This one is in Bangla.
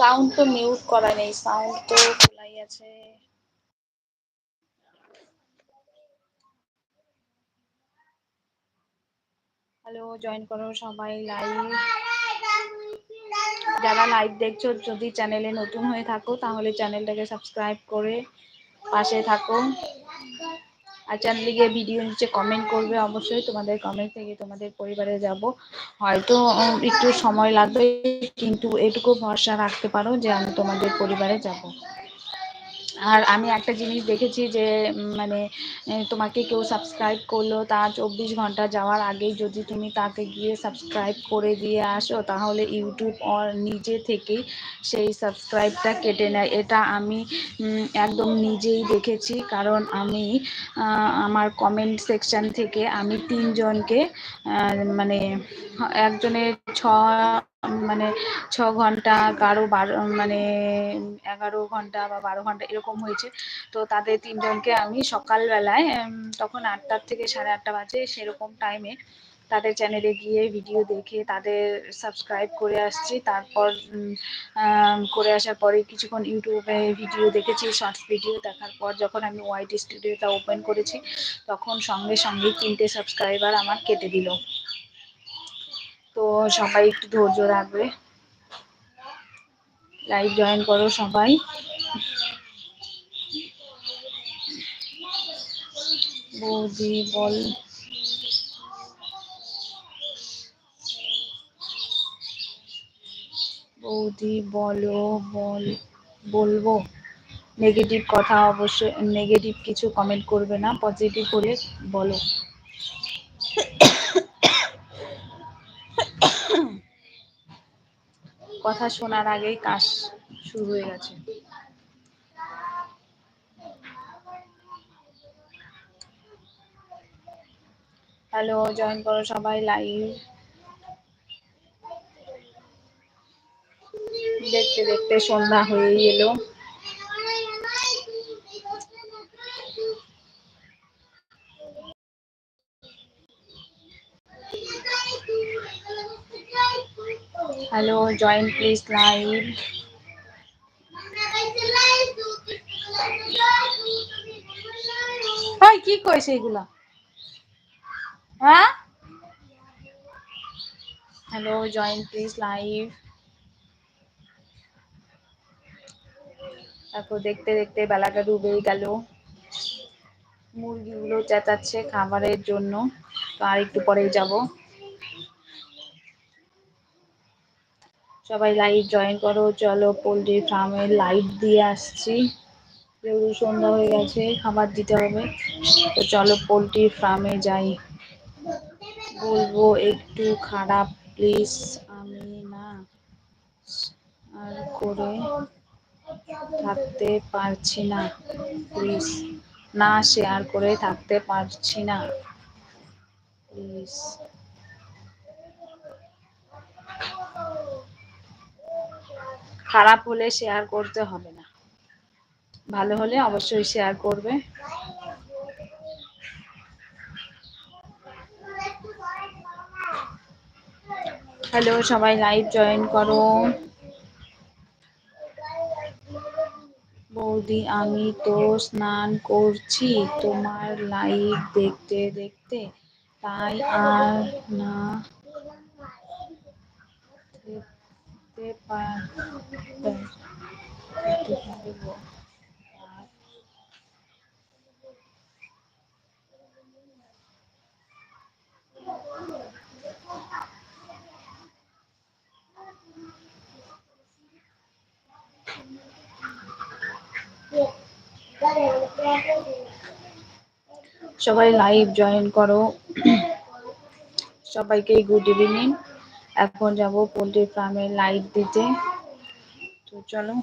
সাউন্ড তো মিউট করা নেই সাউন্ড তো খোলাই আছে। হ্যালো জয়েন করো সবাই লাইভ যারা লাইভ দেখছ, যদি চ্যানেলে নতুন হয়ে থাকো, তাহলে চ্যানেলটাকে সাবস্ক্রাইব করে পাশে থাকো। আর চ্যানেলে গিয়ে ভিডিও নিচে কমেন্ট করবে অবশ্যই। তোমাদের কমেন্ট থেকে তোমাদের পরিবারে যাব। হয়তো একটু সময় লাগবে, কিন্তু এটুকু ভরসা রাখতে পারো যে আমি তোমাদের পরিবারে যাব। আর আমি একটা জিনিস দেখেছি যে মানে তোমাকে কেউ সাবস্ক্রাইব করল তার চব্বিশ ঘণ্টা যাওয়ার আগেই যদি তুমি তাকে গিয়ে সাবস্ক্রাইব করে দিয়ে আসো, তাহলে ইউটিউব নিজে থেকেই সেই সাবস্ক্রাইবটা কেটে নেয়। এটা আমি একদম নিজেই দেখেছি। কারণ আমি আমার কমেন্ট সেকশন থেকে আমি তিনজনকে মানে একজনের ছ মানে ছ ঘণ্টা কারও বারো মানে এগারো ঘণ্টা বা বারো ঘণ্টা এরকম হয়েছে। তো তাদের তিনজনকে আমি সকালবেলায় তখন আটটার থেকে সাড়ে আটটা বাজে সেরকম টাইমে তাদের চ্যানেলে গিয়ে ভিডিও দেখে তাদের সাবস্ক্রাইব করে আসছি। তারপর করে আসার পরে কিছুক্ষণ ইউটিউবে ভিডিও দেখেছি শর্টস ভিডিও দেখার পর যখন আমি ওয়াইটি স্টুডিওটা ওপেন করেছি, তখন সঙ্গে সঙ্গে তিনটে সাবস্ক্রাইবার আমার কেটে দিল। তো সবাই একটু ধৈর্য রাখবে। লাইভ জয়েন করো সবাই। বৌদি, বল। বৌদি, বলো, বল। বলব। নেগেটিভ কথা অবশ্যই নেগেটিভ কিছু কমেন্ট করবে না পজিটিভ করে বলো। কথা শোনার আগেই কাজ শুরু হয়ে গেছে। হ্যালো, জয়েন করো সবাই লাইভ। দেখতে দেখতে সন্ধ্যা হয়ে এলো। হ্যালো জয়েন প্লিজ লাইভ কি কইছে এগুলা? হ্যাঁ? হ্যালো জয়েন প্লিজ লাইভ তারপর দেখতে দেখতে বেলাটা ডুবেই গেল। মুরগিগুলো চেঁচাচ্ছে খাবারের জন্য। তো আর একটু পরেই যাব। সবাই লাইভ জয়েন করো, চলো পোলট্রি ফার্মে লাইট দিয়ে আসছি। যেহেতু সন্ধ্যা হয়ে গেছে, খাবার দিতে হবে। তো চলো পোলট্রি ফার্মে যাই। বলব একটু খারাপ প্লিজ আমি না। আর করে থাকতে পারছি না প্লিজ না শেয়ার করে থাকতে পারছি না প্লিজ খারাপ হলে শেয়ার করতে হবে না। ভালো হলে অবশ্যই শেয়ার করবে। হ্যালো সবাই লাইভ জয়েন করো। বৌদি, আমি তো স্নান করছি তোমার লাইভ দেখতে দেখতে। তাই আর না সবাই লাইভ জয়েন করো। সবাইকে গুড ইভিনিং এখন যাব পোলট্রি ফার্মে লাইট দিতে। তো চলো।